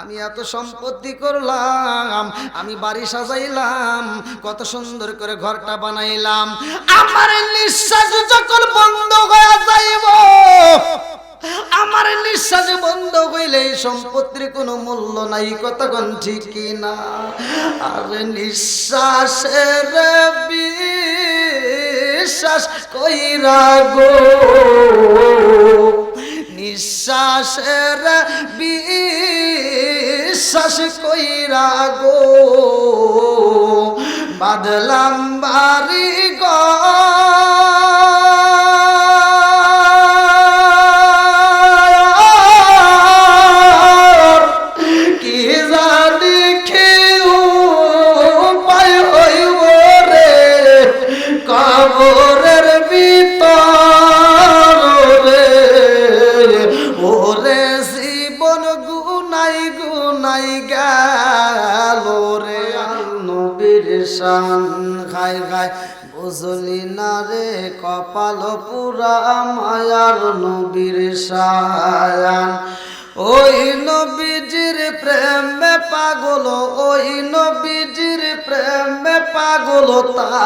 আমি এত সম্পত্তি করলাম, আমি বাড়ি সাজাইলাম, কত সুন্দর করে ঘরটা বানাইলাম। আমার নিঃশ্বাস যখন বন্ধ হয়ে যাইব, আমার নিঃশ্বাস বন্ধ হইলে সম্পত্তির কোনো মূল্য নাই কতক্ষণ ঠিক না আর নিঃশ্বাসের বিশ্বাস কইরা গো। নিঃশ্বাসের বিশ্বাস কইরা গো। বাদলাম বাড়ি গর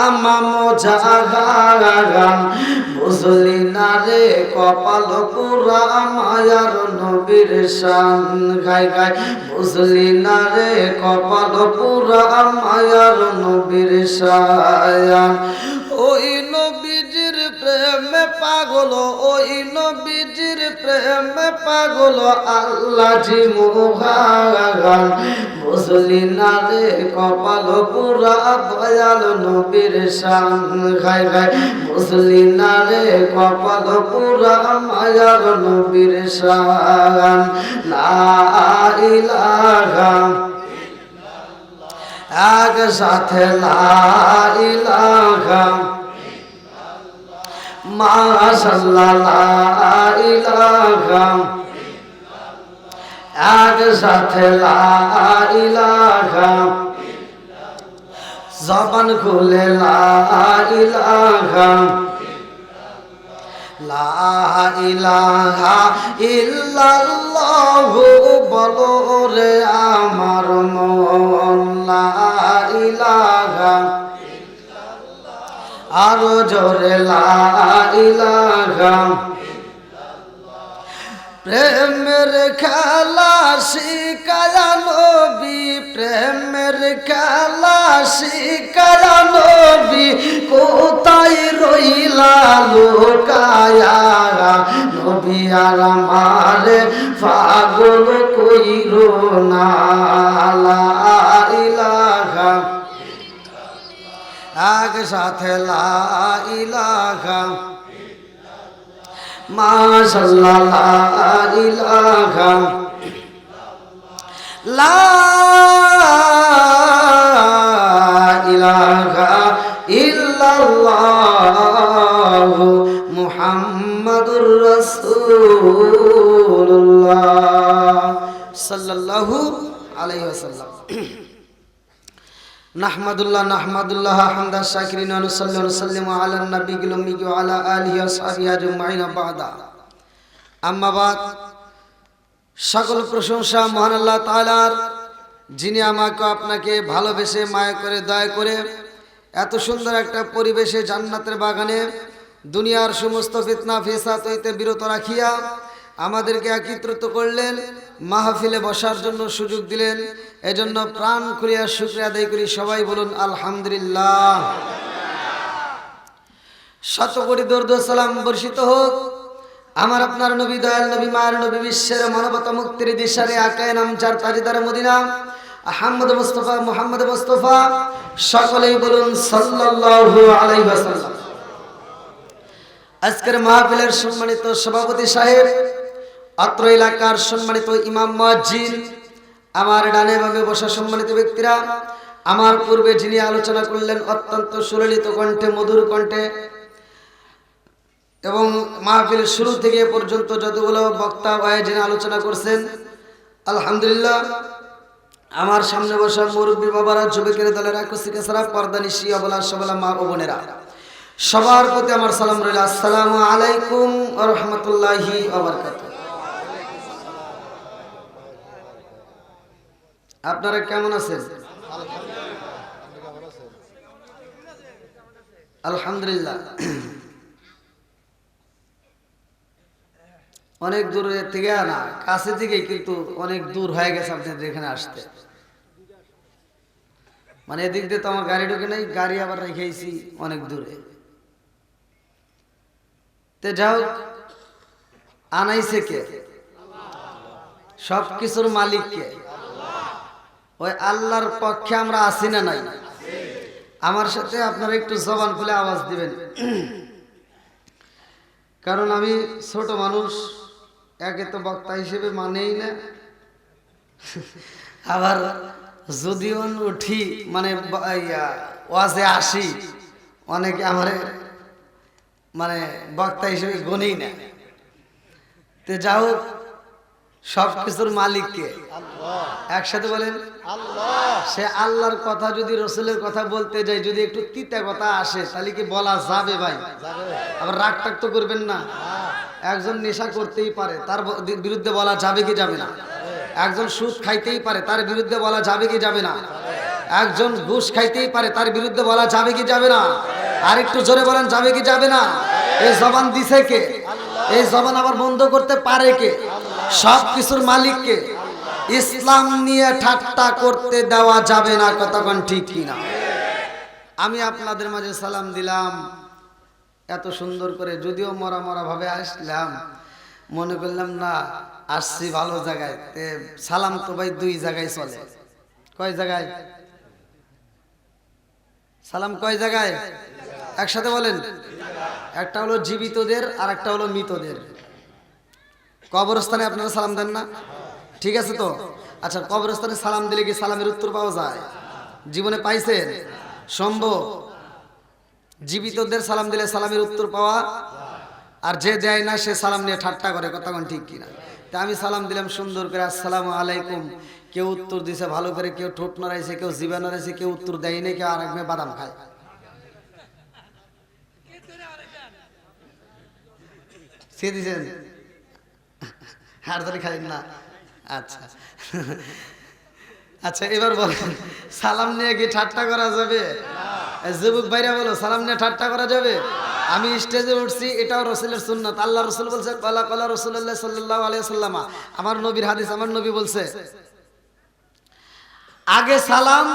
তামাম বুঝলি না রে কপাল পুরা মায়ার নবীর শান। গাই গাই, বুঝলি না রে কপাল পুরা মায়ার নবীর শায়ান ওই নবীজির প্রেমে পাগল, ওই নবীজির প্রেমে পাগল আল্লাহ জি মুহাগান বুঝলি না রে কপাল পুরা দয়াল নবীর শান। খাই খাই বুঝলি না রে কপাল পুরা মায়ার নবীর শান। লা ইলাহা এক সাথে লাইলাহা মাশাল্লাহ লাইলাহা এক সাথে লাইলাহা জবান খুলে লাইলাহা লা ইলাহা ইল্লাল্লাহু বলো রে আমার মন, লা ইলাহা আরও জোরে লা ইলাহা প্রেমের খেলা শিকায়া নবী, প্রেমের খেলা শিকায়া নবী, কোথায় রইলা লোকায়া? নবী আর আমারে পাগল কইর না এক সাথে লা মাশাল্লাহ লা ইলাহা লা ইলাহা ইল্লাল্লাহ মুহাম্মাদুর রাসূলুল্লাহ সাল্লাল্লাহু আলাইহি ওয়াসাল্লাম নাহমাদুল্লাহ নাহমাদুল্লাহ হামদা শাকিরিন ওয়া নুসাল্লি, ওয়া নুসাল্লিমু আলা উম্মি ওয়া আলা আলিহি ওয়া সাহবিহি আজমাইন বাদা। আম্মা বাদ, সকল প্রশংসা মহান আল্লাহ তাআলার, যিনি আমাকে আপনাকে ভালোবেসে মায়া করে, দয়া করে এত সুন্দর একটা পরিবেশে জান্নাতের বাগানে দুনিয়ার সমস্ত ফিতনা ফেসাত হইতে বিরত রাখিয়া আমাদেরকে একত্রিত করলেন, মাহফিলে বসার জন্য সুযোগ দিলেন এজন্য প্রাণ করিয়া শুক্রিয়া আদায় করি। সবাই বলুন, আলহামদুলিল্লাহ। শত কোটি দর্দ সালাম বর্ষিত হোক। আমার আপনার নবী দয়াল নবী, মায়ের নবী, বিশ্বের মানবতা মুক্তির দিশারে আকায় নাম চার তাজিদার Medina. Ahmad Mustafa, Muhammad Mustafa, সকলেই বলুন, সাল্লাল্লাহু আলাইহি ওয়াসাল্লাম। আজকের মাহফিলের সম্মানিত সভাপতি সাহেব, অত্র এলাকার সম্মানিত ইমাম মুয়াজ্জিন আমার ডানে বামে বসা সম্মানিত ব্যক্তিরা, আমার পূর্বে যিনি আলোচনা করলেন অত্যন্ত সুললিত কণ্ঠে, মধুর কণ্ঠে, এবং মাহফিল শুরু থেকে পর্যন্ত যতগুলো বক্তা যিনি আলোচনা করছেন, আলহামদুলিল্লাহ, আমার সামনে বসা মুরব্বী বাবারা, যুবকের, দলেরা কুস্তিকে সারা পর্দা নিশি অবলা সবলা মা বোনেরা, সবার প্রতি আমার সালাম রইল। আসসালামু আলাইকুম রহমতুল্লাহি আপনারা কেমন আছেন? আলহামদুলিল্লাহ। অনেক দূরে থেকে না, কাছে থেকে কিন্তু অনেক দূর হয়ে গেছে আপনাদের এখানে আসতে। মানে এদিক দিয়ে তো আমার গাড়ি ঢুকে নাই, গাড়ি আবার রেখেছি অনেক দূরে। তে যাও আনাইছে কে? সব কিছুর মালিক কে? ওই আল্লাহর পক্ষে আমরা আসি না নাই? আমার সাথে আপনারা একটু জবান খুলে আওয়াজ দিবেন। কারণ আমি ছোট মানুষ, একে তো বক্তা হিসেবে মানেই না। আবার যদিও উঠি মানে ওয়াজে আসি, অনেকে আমার মানে বক্তা হিসেবে গনেই না। তো যাও সব কিছুর মালিককে। একসাথে বলেন সে আল্লাহর কথা যদি রসুলের কথা বলতে যাই যদি একটু তিতা কথা আসে তাহলে কি বলা যাবে ভাই? আবার রাগ টাগ তো করবেন না। একজন নেশা করতেই পারে তার বিরুদ্ধে বলা যাবে কি যাবে না? একজন সুদ খাইতেই পারে তার বিরুদ্ধে বলা যাবে কি যাবে না? একজন ঘুষ খাইতেই পারে তার বিরুদ্ধে বলা যাবে কি যাবে না? আর একটু জোরে বলেন যাবে কি যাবে না? এই জবান দিছে কে? এই জবান আবার বন্ধ করতে পারে কে? সব কিছুর মালিক কে? ইসলাম নিয়ে ঠাট্টা করতে দেওয়া যাবে না, কতক্ষণ ঠিক কিনা? আমি আপনাদের মাঝে সালাম দিলাম। এত সুন্দর করে যদিও মরা মরা ভাবে আসলাম, মনে করলাম না, আসছি ভালো জায়গায়। সালাম তো ভাই দুই জায়গায় চলে। কয় জায়গায়? সালাম কয় জায়গায়? একসাথে বলেন। একটা হলো জীবিতদের আর একটা হলো মৃতদের। কবরস্থানে আপনারা সালাম দেন না? ঠিক আছে তো? আচ্ছা কবরস্থানে সালাম দিলে কি সালামের উত্তর পাওয়া যায়? জীবনে পাইছেন? সম্ভব। জীবিতদের সালাম দিলে সালামের উত্তর পাওয়া আর যে দেয় না, সে সালাম নিয়ে ঠাট্টা করে কতক্ষণ ঠিক কিনা? তা আমি সালাম দিলাম সুন্দর করে, আসসালামু আলাইকুম। কেউ উত্তর দিছে ভালো করে, কেউ ঠোঁট নড়াইছে, কেউ জিবা নড়াইছে, কেউ উত্তর দেয়নি কেউ আর একমে বাদাম খায়। সে দিছেন? হাড়দারি খাইন না। আচ্ছা। আচ্ছা এবার বলেন, সালাম নিয়ে কি ঠাট্টা করা যাবে? যুবক ভাইরা বলো, সালাম নিয়ে ঠাট্টা করা যাবে? আমি স্টেজে উঠছি, এটাও রসুলের সুন্নত। আল্লাহ রসুল বলছে, কলা কলা রসুল্লাহ সাল্লাহ আলিয়াল্লামা আমার নবীর হাদিস, আমার নবী বলছে, আগে সালাম,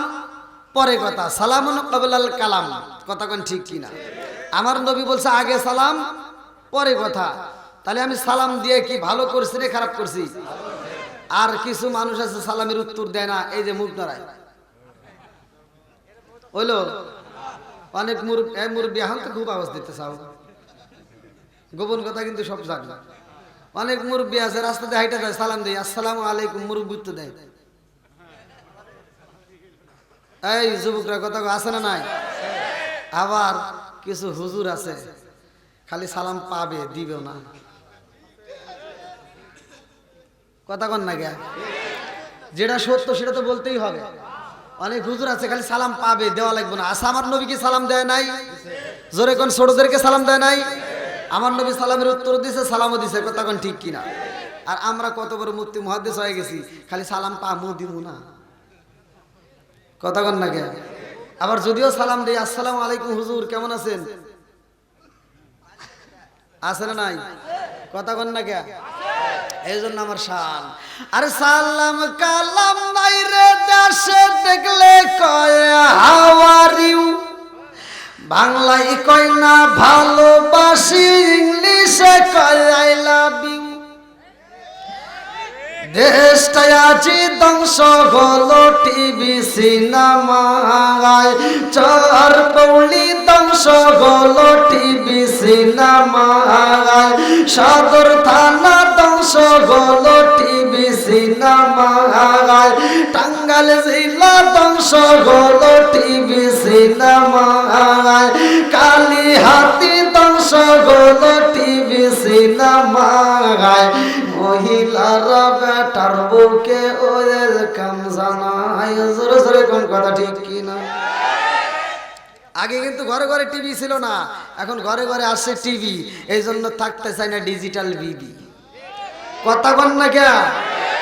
পরে কথা। সালাম কবলাল কালাম। কথা কোন ঠিক কিনা? আমার নবী বলছে, আগে সালাম, পরে কথা। তাহলে আমি সালাম দিয়ে কি ভালো করছি রে খারাপ করছি? আর কিছু মানুষ আছে, সালামের উত্তর দেয় না, এই যে মুখ নড়ায় হইল? অনেক মুরব্বী, এখন তো খুব আওয়াজ দিতে চাও। গোপন কথা কিন্তু সব জানে। অনেক মুরব্বী আছে রাস্তাতে হাইটে যায়, সালাম দেয়, আসসালামু আলাইকুম মুরব্বী তো দেয়। এই যুবকরা কথা আছে না নাই? আবার কিছু হুজুর আছে, খালি সালাম পাবে, দিবেও না। কথা কন না গিয়া যেটা সত্য সেটা তো বলতেই হবে। অনেক হুজুর আছে, খালি সালাম পাবে, দেওয়া লাগবে না। আচ্ছা আমার নবীকে সালাম দেয় নাই? জোরে কোন ছোটদেরকে সালাম দেয় নাই? আমার নবী সালামের উত্তর দিছে, সালামও দিছে, কথা কোন ঠিক কিনা? আর আমরা কত বড় মূর্তি মহাদেশ হয়ে গেছি, খালি সালাম পামু দিব না। কথা কন না কে আবার যদিও সালাম দেই, আসসালামু আলাইকুম হুজুর, কেমন আছেন? আছে না নাই? কথা কন না কে এই জন্য আমার সাল আর সালাম কালাম নাই রে দেশে, দেখলে কয় বাংলায় কয় না, ভালোবাসি, ইংলিশে কয় আই লাভ দেশটায় আজি ধ্বংস হলো টিভি সিনেমায় চর পৌলি ধ্বংস হলো টিভি সিনেমায় সদর থানা ধ্বংস হলো টিভি সিনেমায় টাঙ্গাল জেলা ধ্বংস হলো টিভি সিনেমায় কালী হাতি ধ্বংস হলো টিভি সিনেমায় মহিলারা বেটার বুকে জোরে জোরে কোন কথা ঠিক কি না আগে কিন্তু ঘরে ঘরে টিভি ছিল না, এখন ঘরে ঘরে আসছে টিভি এই জন্য থাকতে চাই না ডিজিটাল বিবি। কথা কন না কে?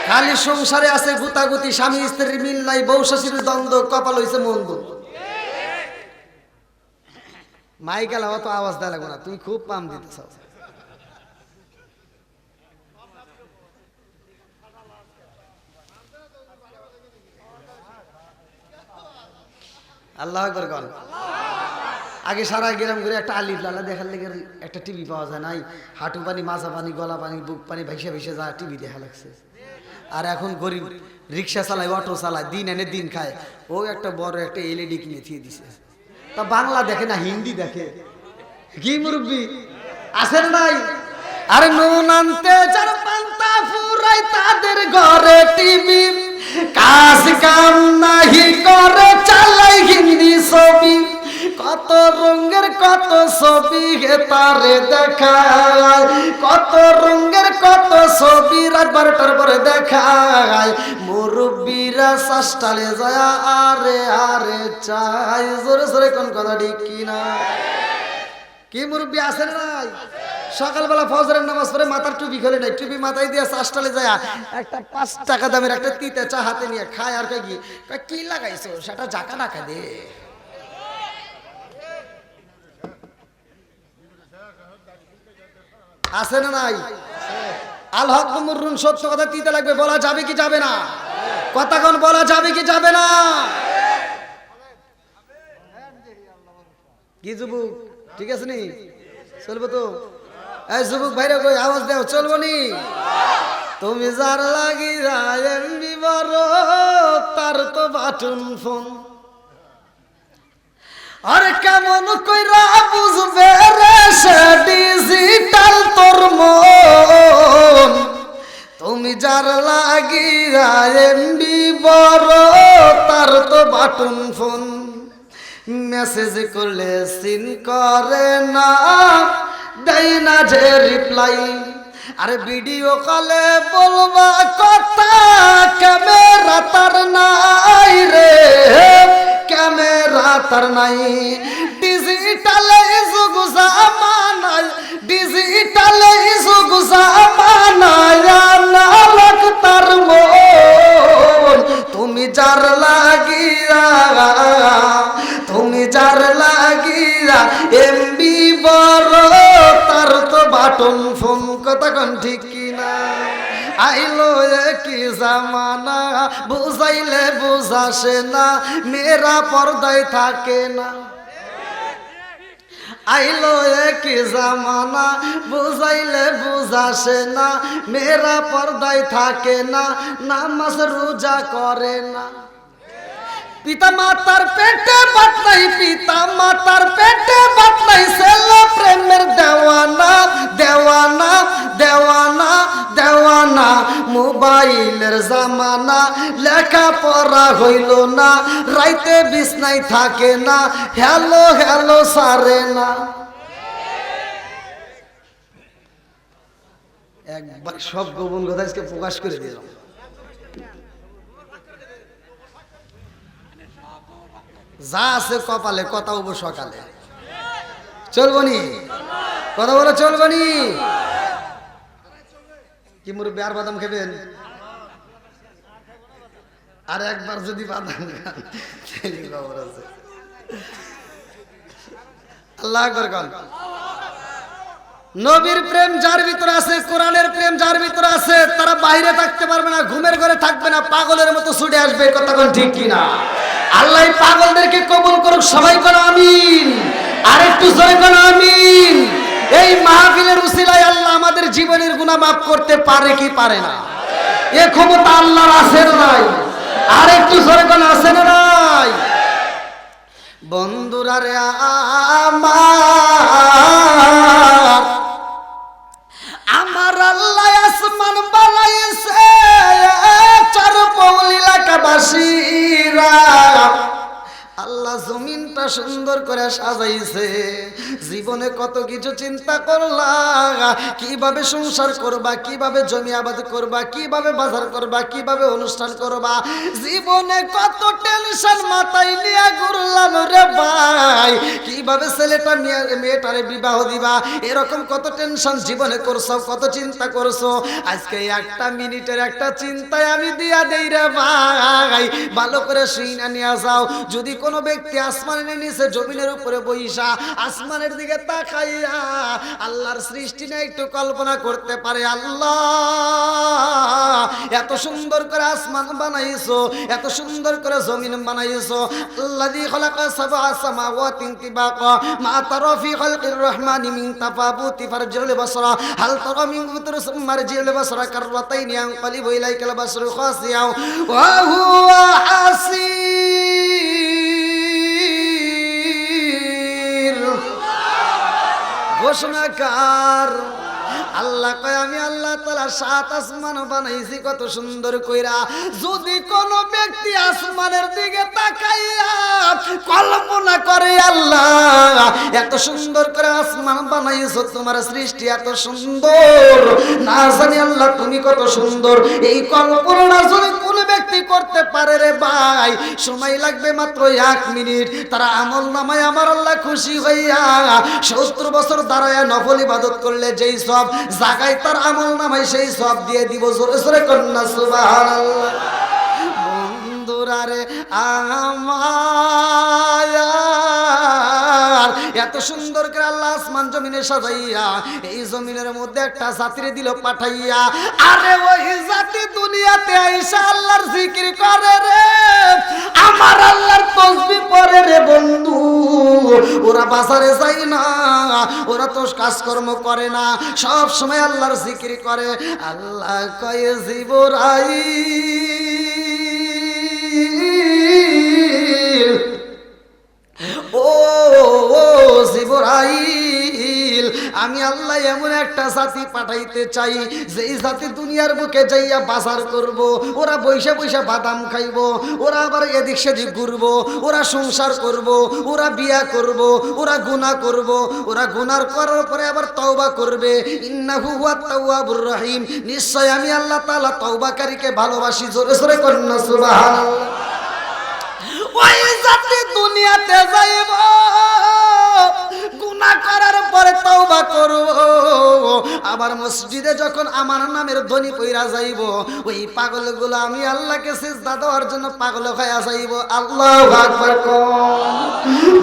খালি সংসারে আছে গুতাগুতি, স্বামী স্ত্রীর মিল নাই, বউ শাশুড়ির দ্বন্দ্ব, কপাল হইছে মন্দ। মাইকেল অত আওয়াজ দেয় লাগবে না, তুমি খুব পাম দিতে চাও। আল্লাহ একবার গল আগে সারা গ্রাম করে একটা আলিফ লালা দেখার লেগে একটা টিভি পাওয়া যায় নাই। হাঁটু পানি, মাজা পানি, গলা পানি, বুক পানি, ভাইসে ভাইসে যা টিভি দেখা লাগছে। আর এখন গরিব রিক্সা চালায়, অটো চালায়, দিন এনে দিন খায়। ও একটা বড় একটা এলইডি কিনে থিয়ে দিছে। তা বাংলা দেখে না, হিন্দি দেখে। কি মুরব্বী? আসেন নাই আরে নুন আনতে যার পান্তা ফুরাই তাদের ঘরে টিভি। কাজ কাম নাহি করে চালাই হিন্দি ছবি। কত রঙের, কত ছবি হে তারে দেখায়। কত রঙের, কত ছবি রাত বারোটার পরে দেখায়। মুরব্বীরা শাস্তালে যায়, আরে আরে, চাই। জোরে জোরে কোন কথা ঠিক কিনা? কি মুরব্বী আসেন নাই সকালবেলা ফজরের নামাজ পড়ে মাথার টুপি খোলে নাই টুপি মাথায় দিয়ে চাষটালে যায়, একটা পাঁচ টাকা দামের একটা তিতে চা হাতে নিয়ে খায় আর কি কি লাগাইছো? সেটা জাকা টাকা দে। আছে না নাই? আল হক মুররুন, সত্য কথা তিতে লাগবে, বলা যাবে কি যাবে না? কথাক্ষণ বলা যাবে কি যাবে না? কি যুবক? ঠিক আছে নি? চলবো তো? এই যুবক ভাইরা কই, আওয়াজ দেও, চলবো নি? তুমি যার লাগি এমবি বড় তার তো বাটন ফোন। আরে কেমন কইরা বুঝবে রে সে ডিজিটাল তোর মন? তুমি যার লাগি এমবি বড় তার তো বাটন ফোন। মেসেজ করলে সিন করে না। দেয় না যে রিপ্লাই আরে ভিডিও কলে বলবা কথা ক্যামেরা তার নাই রে। ক্যামেরা তার নাই। ডিজিটালে যুগ জামানায় ডিজিটালে যুগ জামানায়। ফোন কথা কন ঠিক কিনা? আইলো কি জামানা, বুঝাইলে বুঝাসে না, মেয়েরা পর্দায় থাকে না। আইলো কি জামানা, বুঝাইলে বুঝাসে না, মেয়েরা পর্দায় থাকে না, নামাজ রোজা করে না। পিতা মাতার পেটে বাতলাই পিতা মাতার পেটে বাতলাই ছেলে প্রেমের দেওয়ানা দেওয়ানা দেওয়ানা দেওয়ানা। মোবাইলের জামানা লেখা পড়া হইল না, রাইতে বিছনাই থাকে না, হ্যালো হ্যালো, সারে না। একবার সব গোপন কথা আজকে প্রকাশ করে দিলাম। যা আছে কপালে, কথা হব সকালে। চলবো নি কথা বলো চলবো নি কি মুরব্বী, আর বাদাম খাবেন? আর একবার যদি বাদাম আল্লাহ নবীর প্রেম যার ভিতরে আছে, কোরআনের প্রেম যার ভিতরে আছে, তারা বাইরে থাকতে পারবে না, ঘুমের ঘরে থাকবে না, পাগলের মতো ছুটে আসবে কতক্ষণ ঠিক কিনা? আল্লাহ পাগলদেরকে কবুল করুক, সবাই করো আমিন। আর একটু জয় করো আমিন। এই মাহফিলের উসিলায় আল্লাহ আমাদের জীবনের গুনাহ মাফ করতে পারে কি পারে না? এ ক্ষমতা আল্লাহর আছে না নাই? আর একটু জয় করো আছে না নাই? বন্ধুরা রে আমার। আমার আল্লাহ আসমান বানাইছে। এলাকাবাসীরা আল্লাহ জমিনটা সুন্দর করে সাজাইছে। জীবনে কত কিছু চিন্তা করলা কীভাবে সংসার করবা, কীভাবে জমি আবাদ করবা, কীভাবে বাজার করবা, কীভাবে অনুষ্ঠান করবা। জীবনে কত টেনশন মাথায় নিয়ে ঘুরলাম রে ভাই। কীভাবে ছেলেটা মেয়ে- মেয়েটারে বিবাহ দিবা? এরকম কত টেনশন জীবনে করছ, কত চিন্তা করছ। আজকে একটা মিনিটের একটা চিন্তায় আমি দিয়া দেই রে ভাই। ভালো করে শুইনা নিয়ে যাও। যদি কোনো ব্যক্তি আসমানের নিচে জমিনের উপরে বইসা আসমানের দিকে তাকাইয়া আল্লাহর সৃষ্টি নিয়ে একটু কল্পনা করতে পারে, আল্লাহ, এত সুন্দর করে আসমান বানাইছো, এত সুন্দর করে জমিন বানাইছো, আল্লাযী খালাকা সাবআ সামাওয়াতি তিবাকা, মা তারা ফি খালকির রহমানি মিন তাফাবুতি ফারজিল বাসরা, হাল তারা মিন ফুতুর মারজিল বাসরা কাররাতাইনি আনকালিবু ইলাইকাল বাসরু খাসিয়া ওয়া হুয়া হাসির ঘোষণাকার আল্লাহ কয়, আমি আল্লাহ তালা সাত আসমান বানাইছি, কত সুন্দর কইরা। যদি কোন ব্যক্তি আসমানের দিকে তাকাইয়া কল্পনা করে, আল্লাহ, এত সুন্দর করে আসমান বানাইছো, তোমার সৃষ্টি এত সুন্দর। না জানি আল্লাহ তুমি কত সুন্দর। এই কল্পনা যদি কোন ব্যক্তি করতে পারে রে ভাই। সময় লাগবে মাত্র এক মিনিট। তারা আমল নামায় আমার আল্লাহ খুশি হইয়া সত্তর বছর দাঁড়ায় নফল ইবাদত করলে যেই সব জাগায় তার আমল নামায় সেই সব দিয়ে দিব। জোরে জোরে কন্যা সুবাহ বন্ধুরা রে আমার এত সুন্দর করে আল্লাহ আসমান জমিনে সাজাইয়া, এই জমিনের মধ্যে একটা জাতিরে দিল পাঠাইয়া, আরে ওই জাতি দুনিয়াতে আইসা আল্লাহর জিকির করে রে। আমার আল্লাহর তসবি পরে রে বন্ধু, ওরা বাজারে যায় না, ওরা তো কাজকর্ম করে না, সব সময় আল্লাহর জিকির করে। আল্লাহ কয়ে জীবরাই। আমি আল্লাহ এমন একটা জাতি পাঠাইতে চাই, যেই জাতি দুনিয়ার বুকে যাইয়া বাজার করব, ওরা বৈশা বৈশা বাদাম খাইব, ওরা আবার এদিক সেদিক ঘুরবো, ওরা সংসার করব, ওরা বিয়া করব, ওরা গুনাহ করব, ওরা গুনার করার পরে আবার তওবা করবে। ইন্নাহু হুয়াত তাওয়াবুর রহিম। নিশ্চয় আমি আল্লাহ তাআলা তওবাকারীকে ভালোবাসি, জোরে জোরে কন্যা, সুবহানাল্লাহ। ওই জাতি দুনিয়াতে যাইব। গুনাহ করার পরে তওবা করব আবার মসজিদে যখন আমার নামের ধ্বনি পইরা যাইব, ওই পাগলগুলো আমি আল্লাহকে সিজদা দেওয়ার জন্য পাগল হয়ে যাইব। আল্লাহু আকবার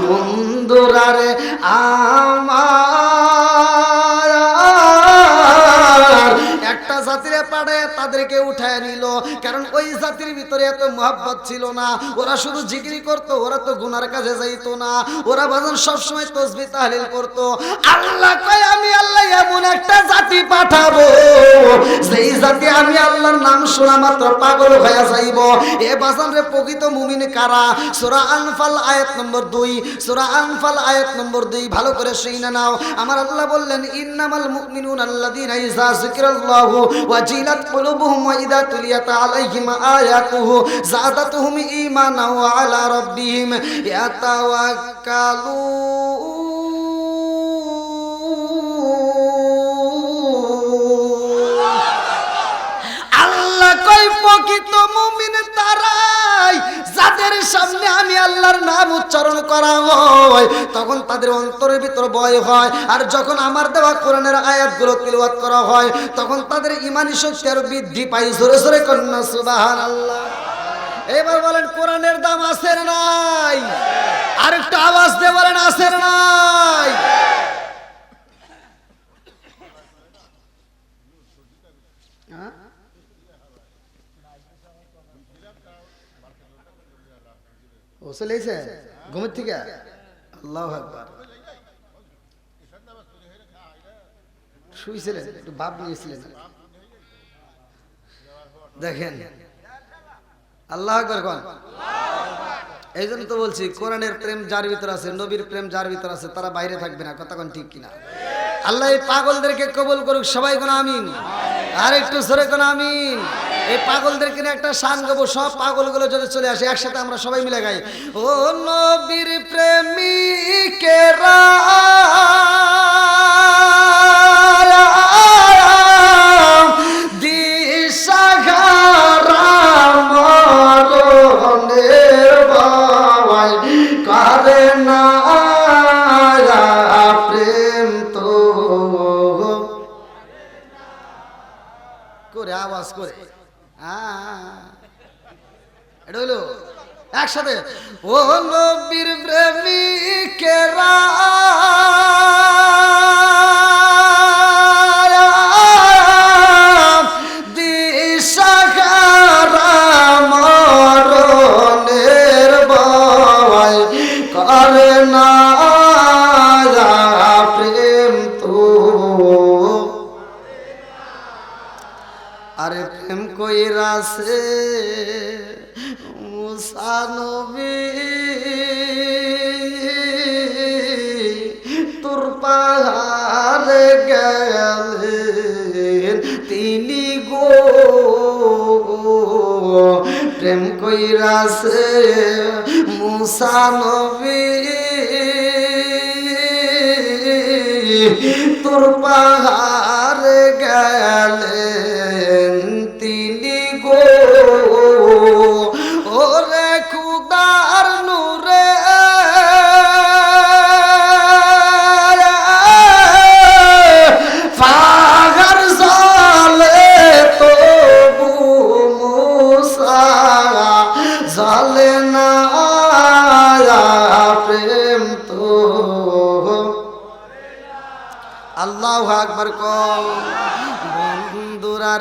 বন্ধুরা রে, আমার জাতিরে পাড়ে তাদেরকে উঠায় নিল। কারণ ওই জাতির ভিতরে এত মহাব্বত ছিল না। ওরা শুধু জিগরি করতো, ওরা তো গুনার কাজে যাইতো না। ওরা বাজান সবসময় তসবি তাহলিল করতো। আল্লাহ কয়, আমি আল্লাহ এমন একটা জাতি পাঠাবো সেই জাতি আমি আল্লাহর নাম শোনা মাত্র পাগল হয়ে যাইব। এ বাজান রে প্রকৃত মুমিন কারা? সূরা আনফাল আয়াত নম্বর দুই। সূরা আনফাল আয়াত নম্বর দুই, ভালো করে শুনে নাও। আমার আল্লাহ বললেন, ইন্নামাল মুমিনুন আল্লাযীনা ইযা যিকিরাল্লাহু ওয়াজিলাত কুলুবুহুম ওয়া ইযা তুলিয়াত আলাইহিম আয়াতুহু যাদাতুহুম ঈমানা ওয়া আলা রাব্বিহিম ইয়াতাওয়াক্কালুন আল্লাহ কই প্রকৃত মুমিন তারাই যাদের সামনে আমি আল্লাহর নাম উচ্চারণ করা হয়, তখন তাদের অন্তরের ভিতর ভয় হয়। আর যখন আমার দেওয়া কোরআনের আয়াতগুলো তিলওয়াত করা হয়, তখন তাদের ইমানি শক্তি আর বৃদ্ধি পাই জোরে জোরে কন্যা সুবাহান আল্লাহ এবার বলেন, কোরআনের দাম আছে নাই। আর একটু আওয়াজ দিয়ে বলেন না নাই। ঘুমের থেকে আল্লাহ একবার শুয়েছিলেন একটু নিয়েছিলেন। দেখেন, আল্লাহ একবার এই জন্য তো বলছি, কোরআনের প্রেম যার ভিতর আছে, নবীর প্রেম যার ভিতর আছে, তারা বাইরে থাকবে না, কথা কোন ঠিক কিনা? আল্লাহ এই পাগলদেরকে কবল করুক, সবাই কোন আমিন? আর একটু সরে কোন আমিন? এই পাগলদেরকে নিয়ে দিন একটা শান গাবো, সব পাগলগুলো যদি চলে আসে, একসাথে আমরা সবাই মিলে গাই। ও নবীর প্রেমিকেরা একসাথে। ও নবীর প্রেমিকেরা। কইরাছে মুসানবী তোর পাহাড় গেলেন জলে না প্রেম তো। আল্লাহ আকবর কম বন্ধুরা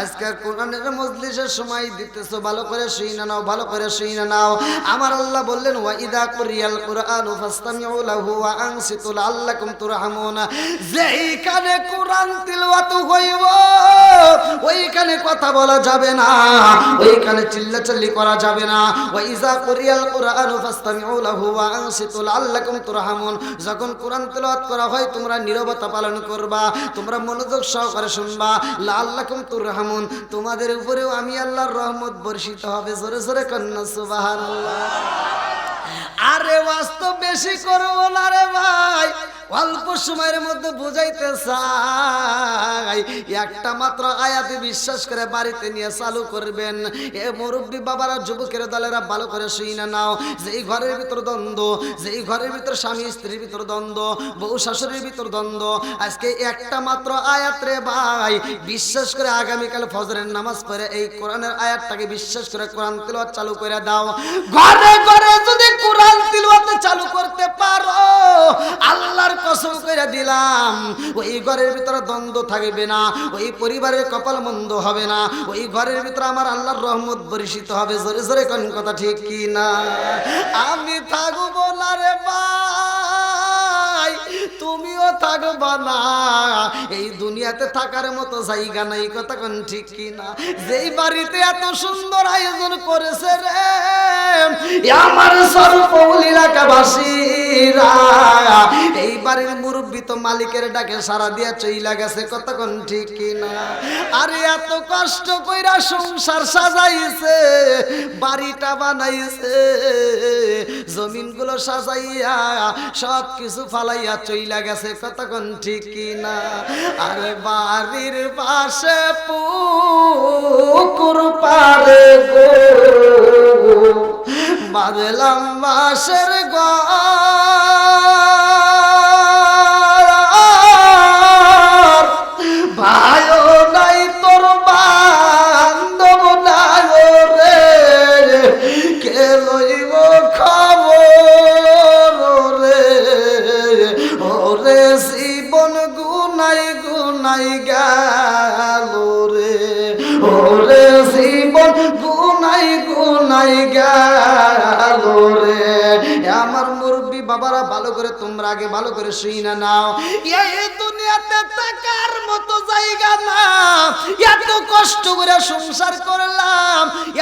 রে আমার আজকে কোরআনের মজলিসের সময় দিতেছো, ভালো করে শুই না নাও, ভালো করে শুই না নাও। আমার আল্লাহ বললেন, ওয়া ইদা কুরিয়াল কুরআন ফাসতামিউ লাহু ওয়া আনসিতু লাআল্লাকুম তুরহামুন। যেইখানে কোরআন তিলাওয়াত হইব, ওইখানে কথা বলা যাবে না, ওইখানে চিল্লাচিল্লি করা যাবে না। ওয়া ইজা কুরিয়াল কুরআন ফাসতামিউ লাহু ওয়া আনসিতু লাআল্লাকুম তুরহামুন। যখন কোরআন তেলাওয়াত করা হয়, তোমরা নীরবতা পালন করবা, তোমরা মনোযোগ সহকারে শুনবা, লাআল্লাকুম তুরহামুন। তোমাদের উপরেও আমি আল্লাহর রহমত বর্ষিত হবে। জোরে জোরে কন্যা সুবাহ আরে বাস্তব বেশি করব না রে ভাই। অল্প সময়ের মধ্যে বুঝাইতে চাই। একটা মাত্র আয়াতে বিশ্বাস করে বাড়িতে নিয়ে চালু করবেন। এ মুরব্বী বাবারা, যুবকের দলেরা ভালো করে শুই না নাও। যেই ঘরের ভিতর দ্বন্দ্ব, যেই ঘরের ভিতর স্বামী স্ত্রীর ভিতর দ্বন্দ্ব, বউ শাশুড়ির ভিতর দ্বন্দ্ব, আজকে একটা মাত্র আয়াত রে ভাই। বিশ্বাস করে আগামীকাল ফজরের নামাজ পড়ে এই কোরআনের আয়াতটাকে বিশ্বাস করে কোরআন তিলওয়াত চালু করে দাও। ঘরে ঘরে যদি কোরআন তিলওয়াত চালু করতে পারো, আল্লাহর কসম করে দিলাম, ওই ঘরের ভিতরে দ্বন্দ্ব থাকবে না, ওই পরিবারের কপাল মন্দ হবে না, ওই ঘরের ভিতরে আমার আল্লাহর রহমত বর্ষিত হবে। জোরে জোরে কোন কথা ঠিক কি না আমি থাকব না রে ভাই তুমিও থাকবা না। এই দুনিয়াতে থাকার মতো জায়গা নাই, কথা কোন ঠিক কি না যেই বাড়িতে এত সুন্দর আয়োজন করেছে রে আমার সর্বপৌল এলাকাবাসীরা। এই বাড়ির মুরব্বী তো মালিকের ডাকে সারা দিয়া চইলা গেছে কতক্ষণ ঠিক কিনা? আরে এত কষ্ট কইরা সংসার সাজাইছে, বাড়িটা বানাইছে। জমিনগুলো সাজাইয়া সব কিছু ফালাইয়া চইলা গেছে কতক্ষণ ঠিক না আরে বাড়ির পাশে পুকুর পারে গো। বাদলাম বাসের ঘর বাবারা, ভালো করে তোমরা আগে ভালো করে শুই না নাও। এই দুনিয়াতে থাকার মতো জায়গা না। এত কষ্ট করে সংসার করলাম।